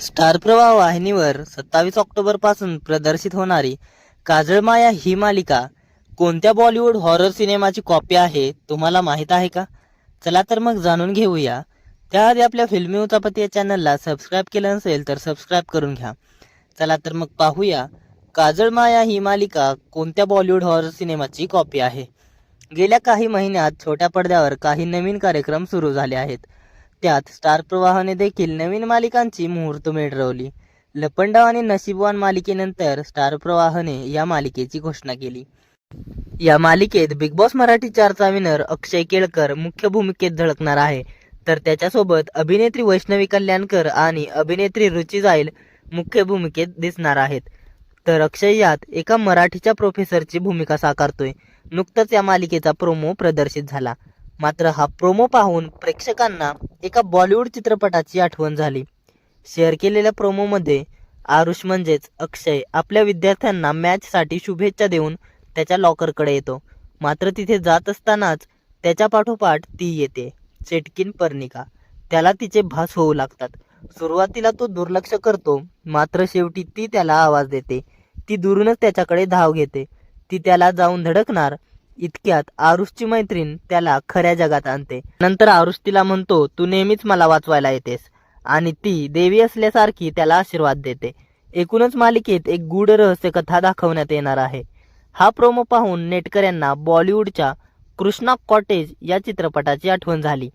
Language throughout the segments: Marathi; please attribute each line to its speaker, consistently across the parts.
Speaker 1: स्टार प्रवाह वाहिनीवर सत्तावीस ऑक्टोबरपासून प्रदर्शित होणारी काजळमाया ही मालिका कोणत्या बॉलिवूड हॉरर सिनेमाची कॉपी आहे तुम्हाला माहीत आहे का? चला तर मग जाणून घेऊया. त्याआधी आपल्या फिल्मी उचापती या चॅनलला सबस्क्राईब केलं नसेल तर सबस्क्राईब करून घ्या. चला तर मग पाहूया काजळमाया ही मालिका कोणत्या बॉलिवूड हॉरर सिनेमाची कॉपी आहे? गेल्या काही महिन्यात छोट्या पडद्यावर काही नवीन कार्यक्रम सुरू झाले आहेत. त्यात स्टार प्रवाहाने देखील नवीन मालिकांची मुहूर्तमेढ रवली लपंडाव आणि नशीबवान मालिकेनंतर स्टार प्रवाहने या मालिकेची घोषणा केली. या मालिकेत बिग बॉस मराठी चारचा विनर अक्षय केळकर मुख्य भूमिकेत झळकणार आहे. तर त्याच्यासोबत अभिनेत्री वैष्णवी कल्याणकर आणि अभिनेत्री रुची जाईल मुख्य भूमिकेत दिसणार आहेत. तर अक्षय यात एका मराठीच्या प्रोफेसरची भूमिका साकारतोय. नुकतंच या मालिकेचा प्रोमो प्रदर्शित झाला. मात्र हा प्रोमो पाहून प्रेक्षकांना एका बॉलिवूड चित्रपटाची आठवण झाली. शेअर केलेल्या प्रोमोमध्ये आरुष म्हणजेच अक्षय आपल्या विद्यार्थ्यांना मॅचसाठी शुभेच्छा देऊन त्याच्या लॉकरकडे येतो. मात्र तिथे जात असतानाच त्याच्या पाठोपाठ ती येते. चेटकीन पर्णिका. त्याला तिचे भास होऊ लागतात. सुरुवातीला तो दुर्लक्ष करतो मात्र शेवटी ती त्याला आवाज देते. ती दुरूनच त्याच्याकडे धाव घेते. ती त्याला जाऊन धडकणार इतक्यात आरुषची मैत्रीण त्याला खऱ्या जगात आणते. नंतर आरुष तिला म्हणतो तू नेहमीच मला वाचवायला येतेस. आणि ती देवी असल्यासारखी त्याला आशीर्वाद देते. एकूणच मालिकेत एक गूढ रहस्य कथा दाखवण्यात येणार आहे. हा प्रोमो पाहून नेटकऱ्यांना बॉलिवूडच्या कृष्णा कॉटेज या चित्रपटाची आठवण झाली.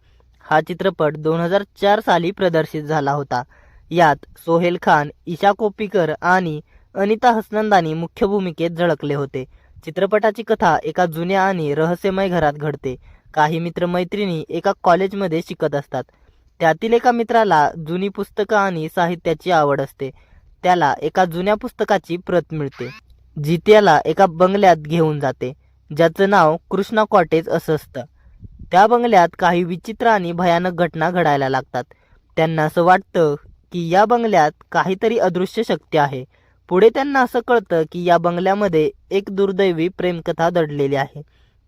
Speaker 1: हा चित्रपट दोन हजार चार साली प्रदर्शित झाला होता. यात सोहेल खान ईशा कोप्पीकर आणि अनिता हसनंदानी मुख्य भूमिकेत झळकले होते. चित्रपटाची कथा एका जुन्या आणि रहस्यमय घरात घडते. काही मित्रमैत्रिणी एका कॉलेजमध्ये शिकत असतात. त्यातील एका मित्राला जुनी पुस्तकं आणि साहित्याची आवड असते. त्याला एका जुन्या पुस्तकाची प्रत मिळते. जी त्याला एका बंगल्यात घेऊन जाते. ज्याचं नाव कृष्णा कॉटेज असं असतं. त्या बंगल्यात काही विचित्र आणि भयानक घटना घडायला लागतात. त्यांना असं वाटतं की या बंगल्यात काहीतरी अदृश्य शक्ती आहे. पुढे त्यांना असं कळतं की या बंगल्यामध्ये एक दुर्दैवी प्रेमकथा दडलेली आहे.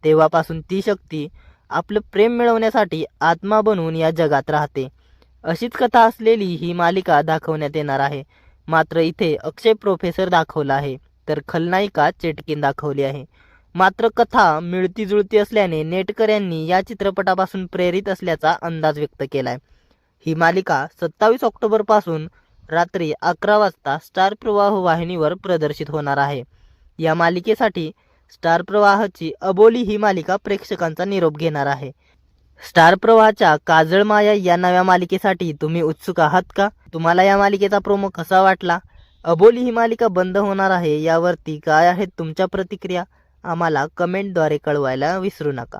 Speaker 1: तेव्हापासून ती शक्ती आपलं प्रेम मिळवण्यासाठी आत्मा बनवून या जगात राहते. अशीच कथा असलेली ही मालिका दाखवण्यात येणार आहे. मात्र इथे अक्षय प्रोफेसर दाखवला आहे तर खलनायिका चेटकीन दाखवली आहे. मात्र कथा मिळती जुळती असल्याने नेटकऱ्यांनी या चित्रपटापासून प्रेरित असल्याचा अंदाज व्यक्त केलाय. ही मालिका सत्तावीस ऑक्टोबरपासून रात्री अकरा वाजता स्टार प्रवाह वाहिनीवर प्रदर्शित होणार आहे. या मालिकेसाठी स्टार प्रवाहाची अबोली ही मालिका प्रेक्षकांचा निरोप घेणार आहे. स्टार प्रवाहाच्या काजळ माया या नव्या मालिकेसाठी तुम्ही उत्सुक आहात का? तुम्हाला या मालिकेचा प्रोमो कसा वाटला? अबोली ही मालिका बंद होणार आहे यावरती काय आहेत तुमच्या प्रतिक्रिया? आम्हाला कमेंटद्वारे कळवायला विसरू नका.